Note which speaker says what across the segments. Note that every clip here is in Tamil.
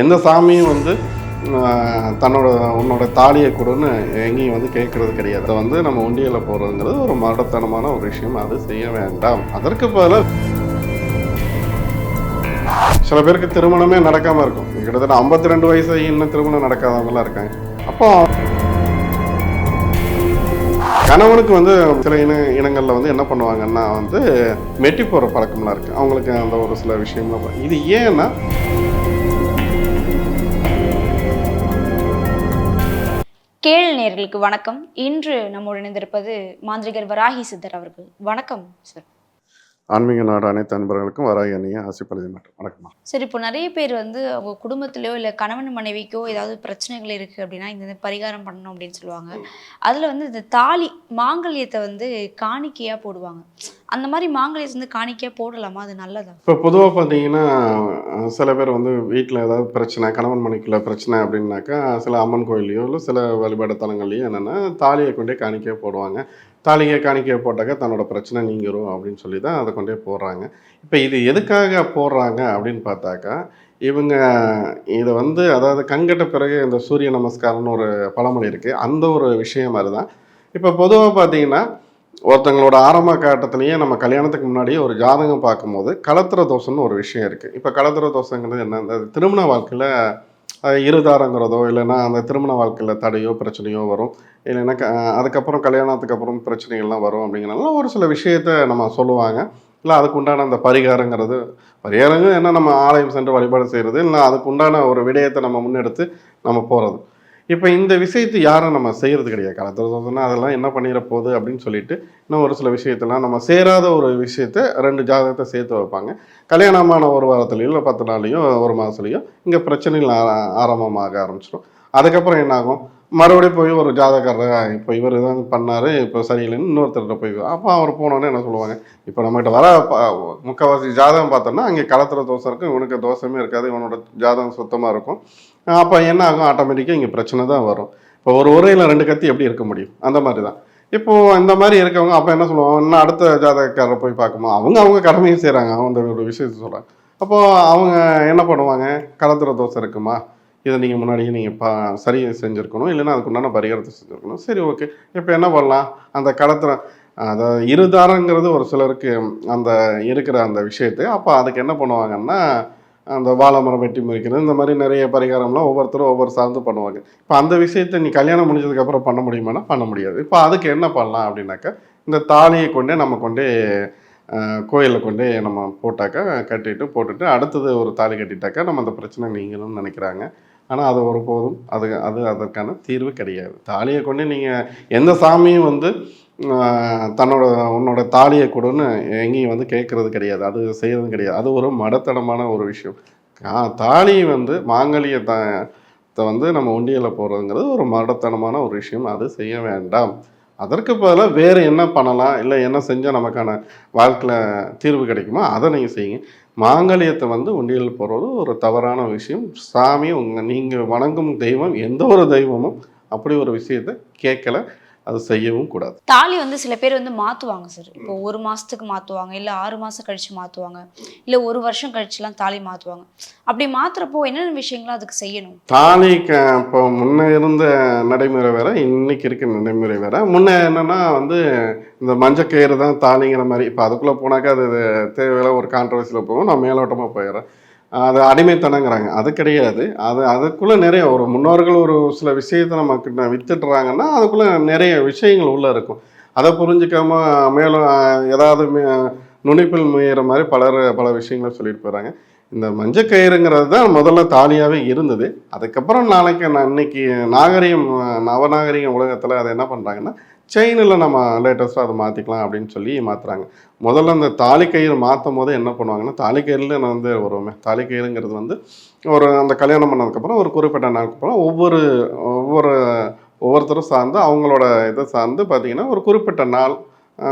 Speaker 1: எந்த சாமியும் வந்து தன்னோட உன்னோட தாலியை கொடுன்னு எங்கேயும் வந்து கேட்குறது கிடையாது. அதை வந்து நம்ம உண்டியலில் போகிறதுங்கிறது ஒரு மரடத்தனமான ஒரு விஷயம். அது செய்ய வேண்டாம். அதற்கு பதிலாக சில பேருக்கு திருமணமே நடக்காமல் இருக்கும். கிட்டத்தட்ட ஐம்பத்தி ரெண்டு வயசு இன்னும் திருமணம் நடக்காதவங்களாம் இருக்காங்க. அப்போ கணவனுக்கு வந்து சில இன இனங்களில் வந்து என்ன பண்ணுவாங்கன்னா வந்து மெட்டி போகிற பழக்கம்லாம் இருக்குது அவங்களுக்கு அந்த ஒரு சில விஷயம்லாம். இது ஏன்னா
Speaker 2: கேள் நேர்களுக்கு வணக்கம். இன்று நம்முடன் இணைந்திருப்பது மாந்திரிகர் வராகி சித்தர் அவர்கள். வணக்கம் சார்
Speaker 1: ஆன்மீக நாடு அனைத்து அன்பர்களுக்கும் வராகி அணிய ஆசைப்படுது மட்டும் வணக்கம்மா.
Speaker 2: சரி இப்போ நிறைய பேர் வந்து அவங்க குடும்பத்திலயோ இல்லை கணவன் மனைவிக்கோ ஏதாவது பிரச்சனைகள் இருக்குது அப்படின்னா இந்த பரிகாரம் பண்ணணும் அப்படின்னு சொல்லுவாங்க. அதில் வந்து இந்த தாலி மாங்கல்யத்தை வந்து காணிக்கையாக போடுவாங்க. அந்த மாதிரி மாங்கல்யத்தை வந்து காணிக்கையாக போடலாமா? அது நல்லதா?
Speaker 1: இப்போ பொதுவாக பார்த்தீங்கன்னா சில பேர் வந்து வீட்டில் ஏதாவது பிரச்சனை கணவன் மனைக்குள்ள பிரச்சனை அப்படின்னாக்கா சில அம்மன் கோயில்லையோ இல்லை சில வழிபாடு தலங்கள்லையோ என்னென்னா தாலியை கொண்டே காணிக்கையை போடுவாங்க. தாலியை காணிக்க போட்டாக்க தன்னோட பிரச்சனை நீங்கிரும் அப்படின்னு சொல்லி தான் அதை கொண்டே போடுறாங்க. இப்போ இது எதுக்காக போடுறாங்க அப்படின்னு பார்த்தாக்கா இவங்க இதை வந்து அதாவது கண்கட்ட பிறகு இந்த சூரிய நமஸ்காரம்னு ஒரு பழமொழி இருக்குது அந்த ஒரு விஷயம் மாதிரி தான் இப்போ பொதுவாக பார்த்தீங்கன்னா ஒருத்தங்களோட ஆரம்ப காட்டத்திலேயே நம்ம கல்யாணத்துக்கு முன்னாடியே ஒரு ஜாதகம் பார்க்கும்போது கலத்திர தோஷம்னு ஒரு விஷயம் இருக்குது இப்போ கலத்திர தோஷங்கிறது என்ன திருமண வாழ்க்கையில் இருதாரங்கிறதோ இல்லைன்னா அந்த திருமண வாழ்க்கையில் தடையோ பிரச்சனையோ வரும். இல்லைன்னா க அதுக்கப்புறம் கல்யாணத்துக்கு அப்புறம் பிரச்சனைகள்லாம் வரும் அப்படிங்கிறனால ஒரு சில விஷயத்த நம்ம சொல்லுவாங்க. இல்லை அதுக்கு உண்டான அந்த பரிகாரங்கிறது பரிகாரங்கள் என்ன? நம்ம ஆலயம் சென்று வழிபாடு செய்கிறது இல்லை அதுக்கு உண்டான ஒரு விடயத்தை நம்ம முன்னெடுத்து நம்ம போகிறது இப்போ இந்த விஷயத்தை யாரும் நம்ம செய்கிறது கிடையாது. கலத்திர தோசைன்னா அதெல்லாம் என்ன பண்ணிட போகுது அப்படின்னு சொல்லிட்டு இன்னும் ஒரு சில விஷயத்தெல்லாம் நம்ம சேராத ஒரு விஷயத்த ரெண்டு ஜாதகத்தை சேர்த்து வைப்பாங்க. கல்யாணமான ஒரு வாரத்துலையோ இல்லை பத்து நாள்லையோ ஒரு மாதத்துலையோ இங்கே பிரச்சனைகள் ஆ- ஆரம்பமாக ஆரம்பிச்சிடும். அதுக்கப்புறம் என்னாகும்? மறுபடியும் போய் ஒரு ஜாதகர் இப்போ இவர் தான் பண்ணார் இப்போ சரியில்லைன்னு இன்னொருத்தர்கிட்ட போய் அப்போ அவர் போனோன்னே என்ன சொல்லுவாங்க? இப்போ நம்மகிட்ட வர முக்கால்வாசி ஜாதகம் பார்த்தோம்னா அங்கே களத்துற தோசை இருக்கும் இவனுக்கு தோஷமே இருக்காது இவனோட ஜாதகம் சுத்தமாக இருக்கும். அப்போ என்ன ஆகும்? ஆட்டோமேட்டிக்காக இங்கே பிரச்சனை தான் வரும். இப்போ ஒரு உரையில் ரெண்டு கத்தி எப்படி இருக்க முடியும்? அந்த மாதிரி தான். இப்போது இந்த மாதிரி இருக்கவங்க அப்போ என்ன சொல்லுவாங்க? இன்னும் அடுத்த ஜாதகக்காரரை போய் பார்க்கும்போது அவங்க அவங்க கடமையும் செய்கிறாங்க அவங்க ஒரு விஷயத்த சொல்கிறாங்க அப்போது அவங்க என்ன பண்ணுவாங்க? கலந்துர தோசை இருக்குமா? இதை நீங்கள் முன்னாடியே நீங்கள் பா சரி செஞ்சுருக்கணும். இல்லைன்னா அதுக்கு உண்டான பரிகாரத்தை செஞ்சுருக்கணும். சரி ஓகே. இப்போ என்ன பண்ணலாம்? அந்த களத்துல அதாவது இருதாரங்கிறது ஒரு சிலருக்கு அந்த இருக்கிற அந்த விஷயத்தை அப்போ அதுக்கு என்ன பண்ணுவாங்கன்னா அந்த வாழை மரம் வெட்டி முறிக்கிறது இந்த மாதிரி நிறைய பரிகாரம்லாம் ஒவ்வொருத்தரும் ஒவ்வொரு சார்ந்து பண்ணுவாங்க. இப்போ அந்த விஷயத்தை நீ கல்யாணம் முடிஞ்சதுக்கப்புறம் பண்ண முடியுமானா பண்ண முடியாது. இப்போ அதுக்கு என்ன பண்ணலாம் அப்படின்னாக்கா இந்த தாலியை கொண்டே நம்ம கொண்டே கோயிலில் கொண்டே நம்ம போட்டாக்கா கட்டிட்டு போட்டுட்டு அடுத்தது ஒரு தாலி கட்டிட்டாக்கா நம்ம அந்த பிரச்சனை நீங்கணும்னு நினைக்கிறாங்க. ஆனால் அது ஒருபோதும் அது அது அதற்கான தீர்வு கிடையாது. தாலியை கொண்டு நீங்கள் எந்த சாமியும் வந்து தன்னோட உன்னோட தாலியை கொடுன்னு எங்கேயும் வந்து கேட்கறது கிடையாது. அது செய்யறது கிடையாது. அது ஒரு மடத்தனமான ஒரு விஷயம். தாலி வந்து மாங்கலிய த வந்து நம்ம உண்டியலில் போடுறதுங்கிறது ஒரு மடத்தனமான ஒரு விஷயம். அது செய்ய வேண்டாம். அதற்கு பதிலாக வேறு என்ன பண்ணலாம்? இல்லை என்ன செஞ்சால் நமக்கான வாழ்க்கையில் தீர்வு கிடைக்குமோ அதை நீங்கள் செய்யுங்க. மாங்கல்யத்தை வந்து உண்டியல் போடுறது ஒரு தவறான விஷயம். சாமி உங்கள் நீங்கள் வணங்கும் தெய்வம் எந்த ஒரு தெய்வமும் அப்படி ஒரு விஷயத்தை கேட்கல. அது செய்யவும் கூடாது.
Speaker 2: தாலி வந்து சில பேர் வந்து மாற்றுவாங்க சார் இப்போ ஒரு மாதத்துக்கு மாற்றுவாங்க இல்லை ஆறு மாதம் கழித்து மாற்றுவாங்க இல்லை ஒரு வருஷம் கழிச்சுலாம் தாலி மாற்றுவாங்க அப்படி மாற்றுறப்போ என்னென்ன விஷயங்களும் அதுக்கு செய்யணும்?
Speaker 1: தாலி இப்போ முன்ன இருந்த நடைமுறை வேற இன்னைக்கு இருக்க நடைமுறை வேற. முன்ன என்னன்னா வந்து இந்த மஞ்சக்கயிறு தான் தாலிங்கிற மாதிரி இப்போ அதுக்குள்ளே போனாக்கா அது தேவையில்ல ஒரு கான்ட்ரவர்சியில் போகும் நான் மேலோட்டமாக போயிடுறேன். அது அடிமைத்தனங்கிறாங்க. அது கிடையாது. அது அதுக்குள்ளே நிறைய ஒரு முன்னோர்கள் ஒரு சில விஷயத்தை நமக்கு வித்துட்டுறாங்கன்னா அதுக்குள்ளே நிறைய விஷயங்கள் உள்ளே இருக்கும். அதை புரிஞ்சுக்காம மேலும் ஏதாவது நுனிப்பில் முயற மாதிரி பலர் பல விஷயங்களை சொல்லிட்டு போகிறாங்க இந்த மஞ்சக்கயிறுங்கிறது தான் முதல்ல தாலியாகவே இருந்தது. அதுக்கப்புறம் நாளைக்கு நான் இன்னைக்கு நாகரிகம் நவநாகரிக உலகத்தில் அதை என்ன பண்ணுறாங்கன்னா செயினில் நம்ம லேட்டஸ்ட்டாக அதை மாற்றிக்கலாம் அப்படின்னு சொல்லி மாற்றுறாங்க முதல்ல அந்த தாலி கயிறு மாற்றும் போது என்ன பண்ணுவாங்கன்னா தாலி நான் வந்து வருவோமே தாலி கயிறுங்கிறது வந்து ஒரு அந்த கல்யாணம் பண்ணதுக்கப்புறம் ஒரு குறிப்பிட்ட நாளுக்கு அப்புறம் ஒவ்வொரு ஒவ்வொரு ஒவ்வொருத்தரும் சார்ந்து அவங்களோட இதை சார்ந்து பார்த்திங்கன்னா ஒரு குறிப்பிட்ட நாள்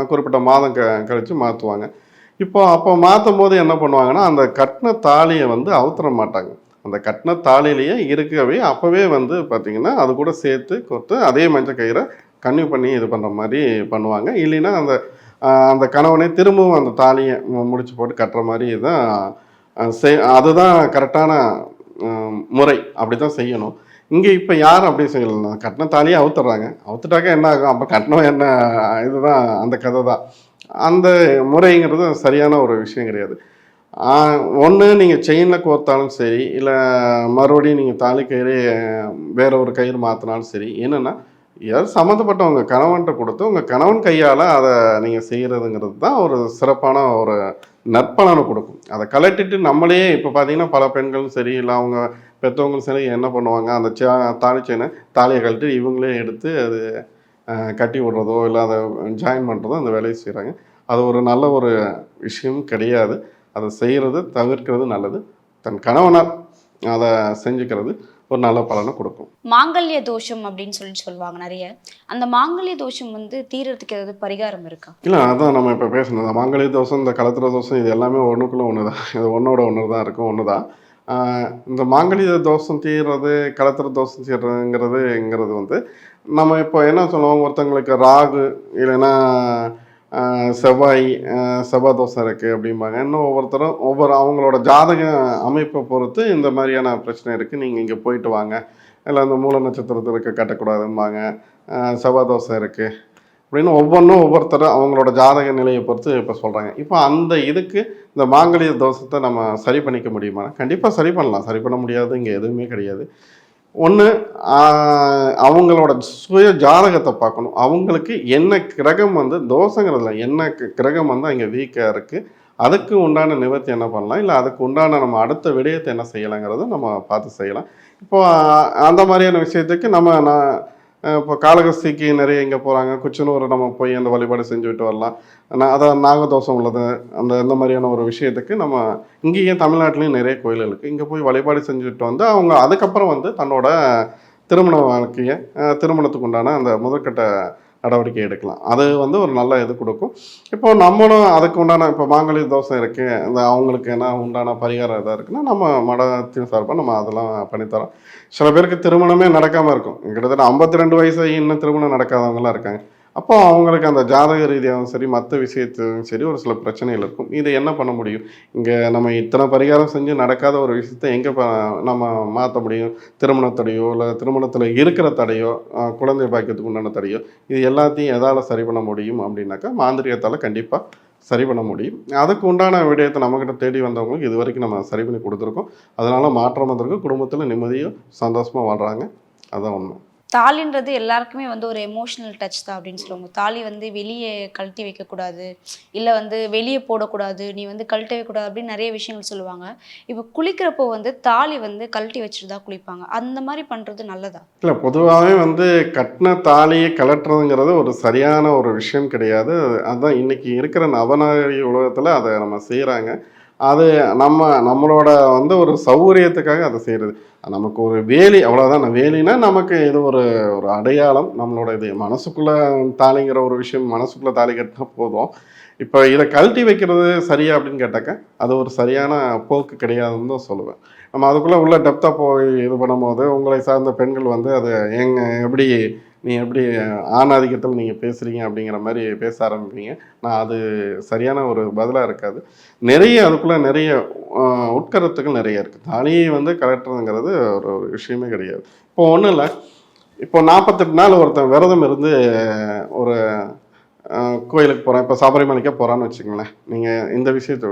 Speaker 1: குறிப்பிட்ட மாதம் க கழித்து மாற்றுவாங்க இப்போ அப்போ மாற்றும் போது என்ன பண்ணுவாங்கன்னா அந்த கட்டின தாலியை வந்து அவுத்துற மாட்டாங்க. அந்த கட்டின தாலியிலேயே இருக்கவே அப்போவே வந்து பார்த்திங்கன்னா அது கூட சேர்த்து கொடுத்து அதே மஞ்சள் கயிறை கன்னியூ பண்ணி இது பண்ணுற மாதிரி பண்ணுவாங்க. இல்லைன்னா அந்த அந்த கணவனே திரும்பவும் அந்த தாலியை மு- முடிச்சு போட்டு கட்டுற மாதிரி தான் செய் அதுதான் கரெக்டான முறை. அப்படி தான் செய்யணும். இங்கே இப்போ யாரும் அப்படி செய்யலாம் கட்டின தாலியை அவுத்துறாங்க. அவுத்துட்டாக்க என்ன ஆகும்? அப்போ கட்டணம் என்ன? இதுதான் அந்த கதை தான். அந்த முறைங்கிறது சரியான ஒரு விஷயம் கிடையாது. ஒன்று நீங்கள் செயினில் கோர்த்தாலும் சரி இல்லை மறுபடியும் நீங்கள் தாலி கயிறு வேற ஒரு கயிறு மாற்றினாலும் சரி என்னென்னா யாரும் சம்மந்தப்பட்டவங்க கணவன்கிட்ட கொடுத்து உங்கள் கணவன் கையால் அதை நீங்கள் செய்கிறதுங்கிறது தான் ஒரு சிறப்பான ஒரு நற்பலனை கொடுக்கும். அதை கலட்டிட்டு நம்மளே இப்போ பார்த்தீங்கன்னா பல பெண்களும் சரி இல்லை அவங்க பெற்றவங்களும் சரி என்ன பண்ணுவாங்க? அந்த சே தாலி செயினை தாலியை கழட்டி இவங்களே எடுத்து அது கட்டி விடுறதோ இல்லை அதை ஜாயின் பண்ணுறதோ அந்த வேலையை செய்கிறாங்க அது ஒரு நல்ல ஒரு விஷயம் கிடையாது. அதை செய்கிறது தவிர்க்கிறது நல்லது. தன் கணவனால் அதை செஞ்சுக்கிறது. ஒரு நல்ல பலனை கொடுக்கும்.
Speaker 2: மாங்கல்ய தோஷம் அப்படின்னு சொல்லி சொல்லுவாங்க நிறைய. அந்த மாங்கல்ய தோஷம் வந்து தீரத்துக்கு ஏதாவது பரிகாரம் இருக்கா?
Speaker 1: இல்லை அதான் நம்ம இப்போ பேசணும். இந்த மாங்கல்ய தோசம் இந்த கலத்திர தோசம் இது எல்லாமே ஒன்றுக்குள்ளே ஒன்று தான் இது ஒன்றோட ஒன்று தான் இருக்கும் ஒன்று தான் இந்த மாங்கல்ய தோஷம் தீர்றது கலத்திர தோஷம் தீர்றதுங்கிறதுங்கிறது வந்து நம்ம இப்போ என்ன சொல்லுவோம்? ஒருத்தங்களுக்கு ராகு இல்லைன்னா செவ்வாய் ஆஹ் செவ்வாய் தோசை இருக்குது அப்படிம்பாங்க. இன்னும் ஒவ்வொருத்தரும் ஒவ்வொரு அவங்களோட ஜாதக அமைப்பை பொறுத்து இந்த மாதிரியான பிரச்சனை இருக்குது நீங்கள் இங்கே போயிட்டு வாங்க. இல்லை அந்த மூல நட்சத்திரத்தில் இருக்க கட்டக்கூடாதும்பாங்க. ஆஹ் செவ்வாய் தோசை இருக்குது அப்படின்னு ஒவ்வொன்றும் ஒவ்வொருத்தரும் அவங்களோட ஜாதக நிலையை பொறுத்து இப்போ சொல்கிறாங்க இப்போ அந்த இதுக்கு இந்த மாங்கலிய தோஷத்தை நம்ம சரி பண்ணிக்க முடியுமா கண்டிப்பாக சரி பண்ணலாம். சரி பண்ண முடியாது. இங்கே எதுவுமே கிடையாது. ஒன்று அவங்களோட சுய ஜாதகத்தை பார்க்கணும். அவங்களுக்கு என்ன கிரகம் வந்து தோஷங்கிறதுல என்ன கிரகம் வந்து அங்கே வீக்காக இருக்குது அதுக்கு உண்டான நிவர்த்தி என்ன பண்ணலாம் இல்லை அதுக்கு உண்டான நம்ம அடுத்த விடயத்தை என்ன செய்யலாங்கிறத நம்ம பார்த்து செய்யலாம். இப்போ அந்த மாதிரியான விஷயத்துக்கு நம்ம நான் இப்போ காளகஸ்திக்கு நிறைய இங்கே போகிறாங்க குச்சனூர் நம்ம போய் அந்த வழிபாடு செஞ்சுட்டு வரலாம். நான் அதான் நாகதோஷம் உள்ளது. அந்த இந்த மாதிரியான ஒரு விஷயத்துக்கு நம்ம இங்கேயும் தமிழ்நாட்டிலையும் நிறைய கோயில்கள் இருக்குது இங்கே போய் வழிபாடு செஞ்சுட்டு வந்து அவங்க அதுக்கப்புறம் வந்து தன்னோட திருமண வாழ்க்கையை திருமணத்துக்கு உண்டான அந்த முதற்கட்ட நடவடிக்கை எடுக்கலாம். அது வந்து ஒரு நல்ல இது கொடுக்கும். இப்போ நம்மளும் அதுக்கு உண்டான இப்போ மாங்கலி தோசை இருக்குது இந்த அவங்களுக்கு என்ன உண்டான பரிகாரம் எதாவது இருக்குன்னா நம்ம மடத்தின் சார்பாக நம்ம அதெல்லாம் பண்ணித்தரோம். சில பேருக்கு திருமணமே நடக்காமல் இருக்கும். கிட்டத்தட்ட ஐம்பத்தி ரெண்டு வயசு இன்னும் திருமணம் நடக்காதவங்களாம் இருக்காங்க. அப்போ அவங்களுக்கு அந்த ஜாதக ரீதியாகவும் சரி மற்ற விஷயத்தையும் சரி ஒரு சில பிரச்சனைகள் இருக்கும். இது என்ன பண்ண முடியும்? இங்கே நம்ம இத்தனை பரிகாரம் செஞ்சு நடக்காத ஒரு விஷயத்தை எங்கே நம்ம மாற்ற முடியும்? திருமணத்தடையோ இல்லை திருமணத்தில் இருக்கிற தடையோ குழந்தை பாக்கியத்துக்கு உண்டான தடையோ இது எல்லாத்தையும் எதால் சரி பண்ண முடியும் அப்படின்னாக்கா மாந்திரிகத்தால் கண்டிப்பாக சரி பண்ண முடியும். அதுக்கு உண்டான விடயத்தை நம்மக்கிட்ட தேடி வந்தவங்களுக்கு இது வரைக்கும் நம்ம சரி பண்ணி கொடுத்துருக்கோம். அதனால் மாற்றம் வந்திருக்கு. குடும்பத்தில் நிம்மதியும் சந்தோஷமாக வாழ்கிறாங்க அதான் உண்மை.
Speaker 2: தாலின்றது எல்லாருக்குமே வந்து ஒரு எமோஷனல் டச் தான் அப்படின்னு சொல்லுவாங்க. தாலி வந்து வெளியே கழட்டி வைக்கக்கூடாது. இல்லை வந்து வெளியே போடக்கூடாது. நீ வந்து கழட்டி வைக்கக்கூடாது அப்படின்னு நிறைய விஷயங்கள் சொல்லுவாங்க. இப்போ குளிக்கிறப்போ வந்து தாலி வந்து கழட்டி வச்சுட்டு தான் குளிப்பாங்க. அந்த மாதிரி பண்ணுறது நல்லதா?
Speaker 1: இல்லை பொதுவாகவே வந்து கட்டின தாலியை கலட்டுறதுங்கிறது ஒரு சரியான ஒரு விஷயம் கிடையாது. அதுதான் இன்னைக்கு இருக்கிற நவநாகரிக உலகத்தில் அதை நம்ம செய்கிறாங்க அது நம்ம நம்மளோட வந்து ஒரு சௌகரியத்துக்காக அதை செய்கிறது நமக்கு ஒரு வேலி அவ்வளோதான் வேலினா நமக்கு இது ஒரு ஒரு அடையாளம் நம்மளோட இது மனசுக்குள்ளே தாலிங்கிற ஒரு விஷயம் மனசுக்குள்ளே தாலி கட்டினா போதும். இப்போ இதை கழட்டி வைக்கிறது சரியா அப்படின்னு கேட்டாக்க அது ஒரு சரியான போக்கு கிடையாதுன்னு தான் சொல்லுவேன். நம்ம அதுக்குள்ளே உள்ள டெப்த்தாக போய் இது பண்ணும்போது உங்களை சார்ந்த பெண்கள் வந்து அது எங்கே எப்படி நீங்கள் எப்படி ஆணாதிக்கத்தில் நீங்கள் பேசுகிறீங்க அப்படிங்கிற மாதிரி பேச ஆரம்பிப்பீங்க. நான் அது சரியான ஒரு பதிலாக இருக்காது. நிறைய அதுக்குள்ளே நிறைய உட்கருத்துக்கள் நிறைய இருக்குது தாலியை வந்து கலட்டுறதுங்கிறது ஒரு ஒரு விஷயமே கிடையாது. இப்போ ஒன்றும் இல்லை. இப்போ நாற்பத்தெட்டு நாள் ஒருத்தன் விரதம் இருந்து ஒரு கோயிலுக்கு போகிறேன் இப்போ சபரிமலைக்கே போகிறான்னு வச்சுக்கோங்களேன். நீங்கள் இந்த விஷயத்தை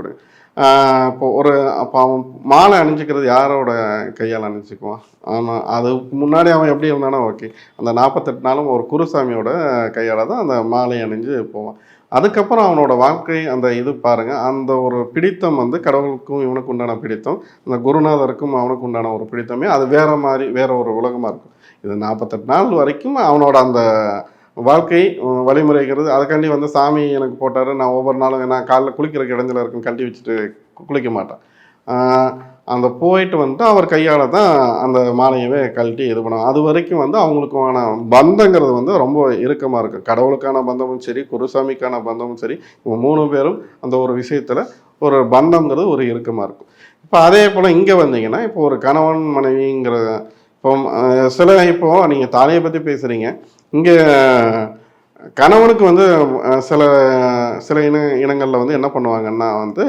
Speaker 1: இப்போ ஒரு அப்போ அவன் மாலை அணிஞ்சிக்கிறது யாரோட கையால் அணிஞ்சிக்குவான்? ஆனால் அதுக்கு முன்னாடி அவன் எப்படி இருந்தானோ ஓகே. அந்த நாற்பத்தெட்டு நாளும் ஒரு குருசாமியோட கையால் தான் அந்த மாலை அணிஞ்சு போவான். அதுக்கப்புறம் அவனோட வாழ்க்கை அந்த இது பாருங்கள் அந்த ஒரு பிடித்தம் வந்து கடவுளுக்கும் இவனுக்கு உண்டான பிடித்தம் அந்த குருநாதருக்கும் அவனுக்கு உண்டான ஒரு பிடித்தமே அது வேற மாதிரி வேற ஒரு உலகமாக இருக்கும். இது நாற்பத்தெட்டு நாள் வரைக்கும் அவனோட அந்த வாழ்க்கை வழிமுறைகிறது அதுக்காண்டி வந்து சாமி எனக்கு போட்டார். நான் ஒவ்வொரு நாளும் நான் காலைல குளிக்கிறக்கு இடஞ்சல இருக்கும் கழட்டி வச்சுட்டு குளிக்க மாட்டேன். அந்த போயிட்டு வந்துட்டு அவர் கையால் தான் அந்த மாலையவே கழட்டி இது பண்ணுவோம் அது வரைக்கும் வந்து அவங்களுக்கான பந்தங்கிறது வந்து ரொம்ப இறுக்கமாக இருக்கும். கடவுளுக்கான பந்தமும் சரி குருசாமிக்கான பந்தமும் சரி இவங்க மூணு பேரும் அந்த ஒரு விஷயத்தில் ஒரு பந்தங்கிறது ஒரு இறுக்கமாக இருக்கும். இப்போ அதே போல் இங்கே வந்தீங்கன்னா இப்போ ஒரு கணவன் மனைவிங்கிற இப்போ சில இப்போ நீங்கள் தாலியை பற்றி பேசுகிறீங்க இங்கே கணவனுக்கு வந்து சில சில இன இனங்களில் வந்து என்ன பண்ணுவாங்கன்னா வந்து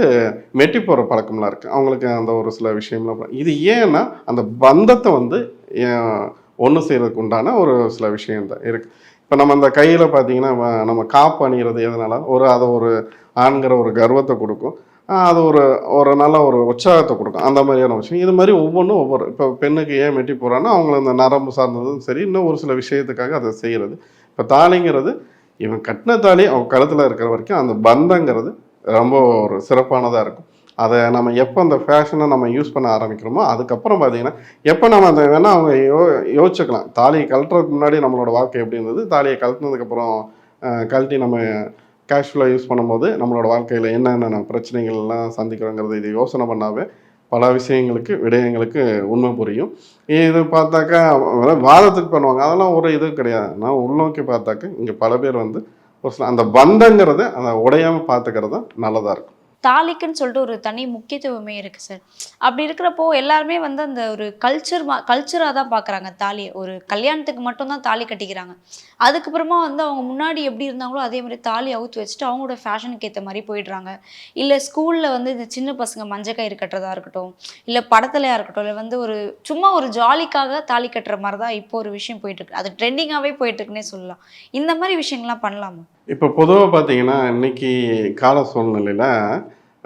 Speaker 1: மெட்டி போகிற பழக்கம்லாம் இருக்குது அவங்களுக்கு அந்த ஒரு சில விஷயம்லாம் இது ஏன்னா அந்த பந்தத்தை வந்து ஒன்று செய்கிறதுக்கு உண்டான ஒரு சில விஷயம் தான் இருக்குது இப்போ நம்ம அந்த கையில் பார்த்தீங்கன்னா நம்ம காப்பு அணிகிறது எதனால ஒரு அதை ஒரு ஆண்கிற ஒரு கர்வத்தை கொடுக்கும். அது ஒரு ஒரு நல்ல ஒரு உற்சாகத்தை கொடுக்கும். அந்த மாதிரியான விஷயம். இது மாதிரி ஒவ்வொன்றும் ஒவ்வொரு இப்போ பெண்ணுக்கு ஏன் மெட்டி போகிறான்னா அவங்கள இந்த நரம்பு சார்ந்ததும் சரி இன்னும் ஒரு சில விஷயத்துக்காக அதை செய்கிறது இப்போ தாலிங்கிறது இவன் கட்டின தாலி அவன் கழுத்தில் இருக்கிற வரைக்கும் அந்த பந்தங்கிறது ரொம்ப ஒரு சிறப்பானதாக இருக்கும். அதை நம்ம எப்போ அந்த ஃபேஷனை நம்ம யூஸ் பண்ண ஆரம்பிக்கிறோமோ அதுக்கப்புறம் பார்த்தீங்கன்னா எப்போ நம்ம அதை வேணால் அவங்க யோ யோசிச்சுக்கலாம். தாலியை கழட்டுறதுக்கு முன்னாடி நம்மளோட வாழ்க்கை எப்படி இருந்தது? தாலியை கழட்டினதுக்கப்புறம் கழட்டி நம்ம கேஷுவலாக யூஸ் பண்ணும்போது நம்மளோட வாழ்க்கையில் என்னென்ன பிரச்சனைகள்லாம் எல்லாம் இது யோசனை பண்ணாவே பல விஷயங்களுக்கு விடயங்களுக்கு உண்மை புரியும். இது பார்த்தாக்கா வாதத்துக்கு பண்ணுவாங்க. அதெல்லாம் ஒரு இது கிடையாது. நான் உள்நோக்கி பார்த்தாக்க இங்கே பல பேர் வந்து ஒரு சில அந்த பந்தங்கிறத அந்த உடையாமல் பார்த்துக்கிறது தான் நல்லதாக இருக்கும்.
Speaker 2: தாலிக்குன்னு சொல்லிட்டு ஒரு தனி முக்கியத்துவமே இருக்குது சார் அப்படி இருக்கிறப்போ எல்லாருமே வந்து அந்த ஒரு கல்ச்சர் கல்ச்சராக தான் பார்க்குறாங்க தாலியை ஒரு கல்யாணத்துக்கு மட்டும்தான் தாலி கட்டிக்கிறாங்க. அதுக்கப்புறமா வந்து அவங்க முன்னாடி எப்படி இருந்தாங்களோ அதே மாதிரி தாலி அவுத்து வச்சுட்டு அவங்களோட ஃபேஷனுக்கு ஏற்ற மாதிரி போயிடுறாங்க. இல்லை ஸ்கூலில் வந்து இந்த சின்ன பசங்க மஞ்சள் கயிறு கட்டுறதா இருக்கட்டும் இல்லை படத்துலையா இருக்கட்டும் இல்லை வந்து ஒரு சும்மா ஒரு ஜாலிக்காக தாலி கட்டுற மாதிரி தான் இப்போ ஒரு விஷயம் போயிட்டுருக்கு அது ட்ரெண்டிங்காகவே போயிட்டுருக்குன்னே சொல்லலாம். இந்த மாதிரி விஷயங்கள்லாம் பண்ணலாமா?
Speaker 1: இப்போ பொதுவாக பார்த்தீங்கன்னா இன்னைக்கு கால சூழ்நிலையில்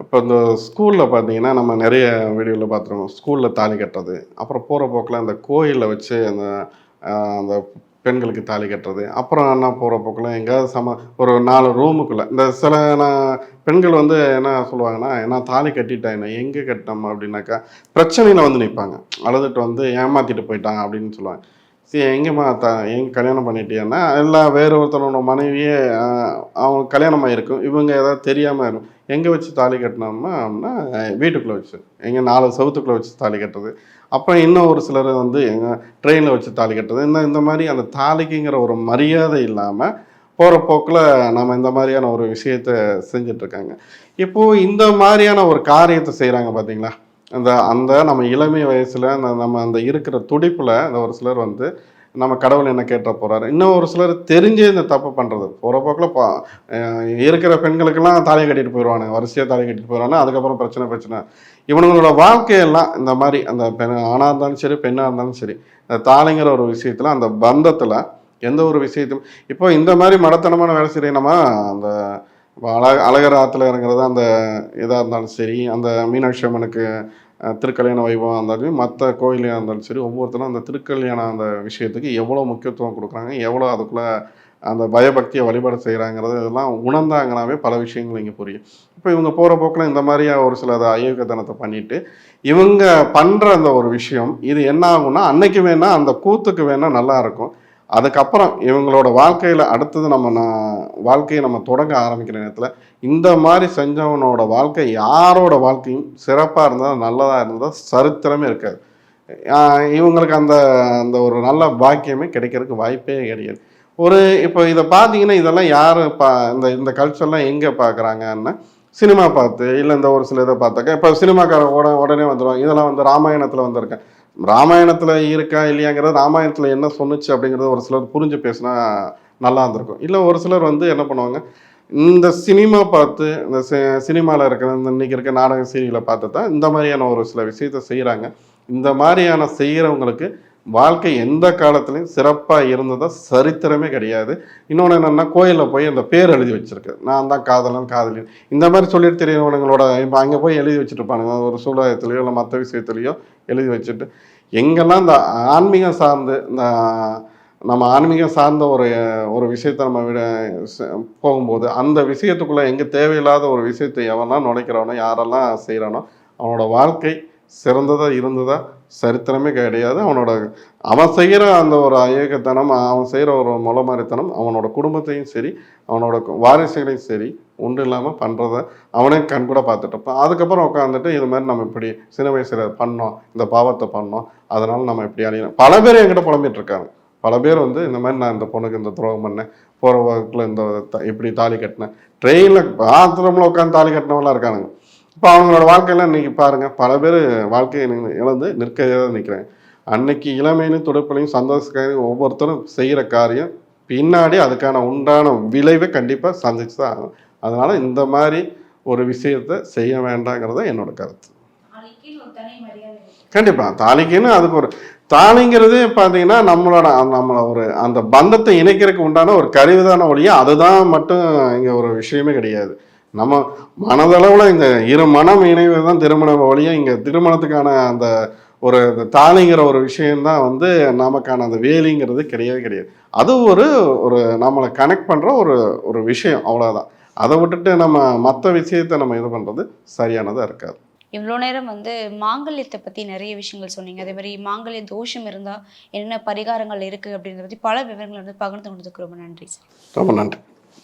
Speaker 1: இப்போ இந்த ஸ்கூலில் பார்த்தீங்கன்னா நம்ம நிறைய வீடியோவில் பார்த்துருக்கோம். ஸ்கூலில் தாலி கட்டுறது அப்புறம் போகிற போக்கில் அந்த கோயிலில் வச்சு அந்த அந்த பெண்களுக்கு தாலி கட்டுறது அப்புறம் என்ன போகிற போக்கில் எங்கேயாவது சம ஒரு நாலு ரூமுக்குள்ளே. இந்த சில நான் பெண்கள் வந்து என்ன சொல்லுவாங்கன்னா நான் தாலி கட்டிட்டேன் என்ன? எங்கே கட்டினோம் அப்படின்னாக்கா பிரச்சனையில் வந்து நிற்பாங்க. அழுதுட்டு வந்து ஏமாற்றிட்டு போயிட்டாங்க அப்படின்னு சொல்லுவாங்க. சரி எங்கேம்மா த எங்க கல்யாணம் பண்ணிட்டியான்னா எல்லா வேறு ஒருத்தனோட மனைவியே அவங்க கல்யாணம் ஆகிருக்கும் இவங்க ஏதாவது தெரியாமல் இருக்கும் எங்கே வச்சு தாலி கட்டினோம்னா அப்படின்னா வீட்டுக்குள்ளே வச்சு. எங்கே நாலு சவுத்துக்குள்ளே வச்சு தாலி கட்டுறது. அப்புறம் இன்னும் ஒரு சிலர் வந்து எங்கள் ட்ரெயினில் வச்சு தாலி கட்டுறது. இந்த இந்த மாதிரி அந்த தாலிக்குங்கிற ஒரு மரியாதை இல்லாமல் போகிற போக்கில் நம்ம இந்த மாதிரியான ஒரு விஷயத்த செஞ்சிட்ருக்காங்க இப்போது இந்த மாதிரியான ஒரு காரியத்தை செய்கிறாங்க பார்த்தீங்களா அந்த அந்த நம்ம இளமை வயசில் அந்த நம்ம அந்த இருக்கிற துடிப்பில் அந்த ஒரு சிலர் வந்து நம்ம கடவுள் என்ன கேட்ட போகிறாரு இன்னும் ஒரு சிலர் தெரிஞ்சே இந்த தப்பு பண்ணுறது போகிற போக்கில் பா இருக்கிற பெண்களுக்கெல்லாம் தாலியை கட்டிட்டு போயிடுவானு வரிசையாக தாலி கட்டிட்டு போயிடுவாங்க அதுக்கப்புறம் பிரச்சனை பிரச்சனை. இவனுங்களோட வாழ்க்கையெல்லாம் இந்த மாதிரி அந்த பெண் ஆணாக இருந்தாலும் சரி பெண்ணாக இருந்தாலும் சரி அந்த தாலிங்கிற ஒரு விஷயத்தில் அந்த பந்தத்தில் எந்த ஒரு விஷயத்தையும் இப்போ இந்த மாதிரி மடத்தனமான வேலை செய்யணுமா அந்த அழக அழகர் ஆற்றுல இறங்குறது அந்த இதாக இருந்தாலும் சரி அந்த மீனாட்சி அம்மனுக்கு திருக்கல்யாண வைபவம் இருந்தாலும் மற்ற கோயிலாக இருந்தாலும் சரி ஒவ்வொருத்தரும் அந்த திருக்கல்யாணம் அந்த விஷயத்துக்கு எவ்வளோ முக்கியத்துவம் கொடுக்குறாங்க எவ்வளோ அதுக்குள்ளே அந்த பயபக்தியை வழிபாடு செய்கிறாங்கிறது இதெல்லாம் உணர்ந்தாங்கனாவே பல விஷயங்கள் இங்கே புரியும். இப்போ இவங்க போகிற போக்கில் இந்த மாதிரியா ஒரு சில அதை அயோக்கியத்தனத்தை பண்ணிட்டு இவங்க பண்ணுற அந்த ஒரு விஷயம் இது என்ன ஆகும்னா அன்னைக்கு வேணால் அந்த கூத்துக்கு வேணால் நல்லா இருக்கும். அதுக்கப்புறம் இவங்களோட வாழ்க்கையில் அடுத்தது நம்ம நான் வாழ்க்கையை நம்ம தொடங்க ஆரம்பிக்கிற நேரத்தில் இந்த மாதிரி செஞ்சவனோட வாழ்க்கை யாரோட வாழ்க்கையும் சிறப்பாக இருந்தால் நல்லதாக இருந்தால் சரித்திரமே இருக்காது. இவங்களுக்கு அந்த அந்த ஒரு நல்ல பாக்கியமே கிடைக்கிறதுக்கு வாய்ப்பே கிடையாது. ஒரு இப்போ இதை பார்த்தீங்கன்னா இதெல்லாம் யார் பா இந்த இந்த கல்ச்சர்லாம் எங்கே பார்க்குறாங்கன்னா சினிமா பார்த்து இல்லை இந்த ஒரு சில இதை பார்த்தாக்க இப்போ சினிமாக்கார உட உடனே வந்துடுவாங்க இதெல்லாம் வந்து ராமாயணத்தில் வந்திருக்கேன். ராமாயணத்தில் இருக்கா இல்லையாங்கிறது ராமாயணத்தில் என்ன சொன்னுச்சு அப்படிங்கிறத ஒரு சிலர் புரிஞ்சு பேசினா நல்லா இருந்திருக்கும். இல்லை ஒரு சிலர் வந்து என்ன பண்ணுவாங்க இந்த சினிமா பார்த்து இந்த சினிமாவில் இருக்கிற இந்த இன்னைக்கு இருக்க நாடக சீரியலை பார்த்து தான் இந்த மாதிரியான ஒரு சில விஷயத்த செய்கிறாங்க இந்த மாதிரியான செய்கிறவங்களுக்கு வாழ்க்கை எந்த காலத்துலையும் சிறப்பாக இருந்ததாக சரித்திரமே கிடையாது. இன்னொன்று என்னென்னா கோயிலில் போய் அந்த பேர் எழுதி வச்சிருக்கு. நான் தான் காதலன் காதலி இந்த மாதிரி சொல்லிட்டு தெரியவனுங்களோட இப்போ அங்கே போய் எழுதி வச்சுட்டு இருப்பானுங்க ஒரு சூழகத்துலையோ இல்லை மற்ற விஷயத்துலையோ எழுதி வச்சுட்டு. எங்கெல்லாம் இந்த ஆன்மீகம் சார்ந்து இந்த நம்ம ஆன்மீகம் சார்ந்த ஒரு ஒரு விஷயத்தை நம்ம விட போகும்போது அந்த விஷயத்துக்குள்ளே எங்கே தேவையில்லாத ஒரு விஷயத்தை எவன்லாம் நுழைக்கிறானோ யாரெல்லாம் செய்கிறானோ அவனோட வாழ்க்கை சிறந்ததாக இருந்ததா சரித்திரமே கிடையாது. அவனோட அவன் செய்கிற அந்த ஒரு அயோக்கியத்தனம் அவன் செய்கிற ஒரு முளமாரித்தனம் அவனோட குடும்பத்தையும் சரி அவனோட வாரிசுகளையும் சரி ஒன்றும் இல்லாமல் பண்ணுறத அவனே கண் கூட பார்த்துட்டு இருப்பான். அதுக்கப்புறம் உட்காந்துட்டு இது மாதிரி நம்ம இப்படி சின்ன வயசில் பண்ணோம் இந்த பாவத்தை பண்ணோம் அதனால் நம்ம இப்படி அணியணும் பல பேர் என்கிட்ட புலம்பிட்டு இருக்காங்க. பல பேர் வந்து இந்த மாதிரி நான் இந்த பொண்ணுக்கு இந்த துரோகம் பண்ணேன் போகிற வகுப்பில் இந்த த- இப்படி தாலி கட்டினேன். ட்ரெயினில் பாத்ரூமில் உட்காந்து தாலி கட்டினவங்களாம் இருக்கானுங்க. இப்போ அவங்களோட வாழ்க்கையெல்லாம் இன்னைக்கு பாருங்க பல பேர் வாழ்க்கையை இழந்து- நிற்கிறதா நிற்கிறாங்க அன்னைக்கு இளமையிலும் துடுப்பிலையும் சந்தோஷக்காரையும் ஒவ்வொருத்தரும் செய்கிற காரியம் பின்னாடி அதுக்கான உண்டான விளைவை கண்டிப்பாக சந்திச்சு தான் ஆகும் அதனால் இந்த மாதிரி ஒரு விஷயத்தை செய்ய வேண்டாங்கிறது என்னோட கருத்து. கண்டிப்பாக தாலிக்குன்னு அதுக்கு ஒரு தாலிங்கிறது பார்த்தீங்கன்னா நம்மளோட நம்மளை ஒரு அந்த பந்தத்தை இணைக்கிறதுக்கு உண்டான ஒரு கருவிதான ஒழிய அதுதான் மட்டும் இங்கே ஒரு விஷயமே கிடையாது. நம்ம மனதளவில் இந்த இரு மனம் இணைவு தான் திருமணம் ஒழிய இங்கே திருமணத்துக்கான அந்த ஒரு தாலிங்கிற ஒரு விஷயம்தான் வந்து நமக்கான அந்த வேலிங்கிறது கிடையவே கிடையாது. அது ஒரு ஒரு நம்மளை கனெக்ட் பண்ணுற ஒரு ஒரு விஷயம் அவ்வளோதான் அதை விட்டுட்டு நம்ம மற்ற விஷயத்தை நம்ம இது பண்ணுறது சரியானதாக இருக்காது.
Speaker 2: இவ்வளோ நேரம் வந்து மாங்கல்யத்தை பற்றி நிறைய விஷயங்கள் சொன்னீங்க. அதே மாதிரி மாங்கல்ய தோஷம் இருந்தால் என்னென்ன பரிகாரங்கள் இருக்குது அப்படிங்கிறத பற்றி பல விவரங்களை வந்து பகிர்ந்து கொண்டதுக்கு ரொம்ப நன்றி
Speaker 1: ரொம்ப நன்றி.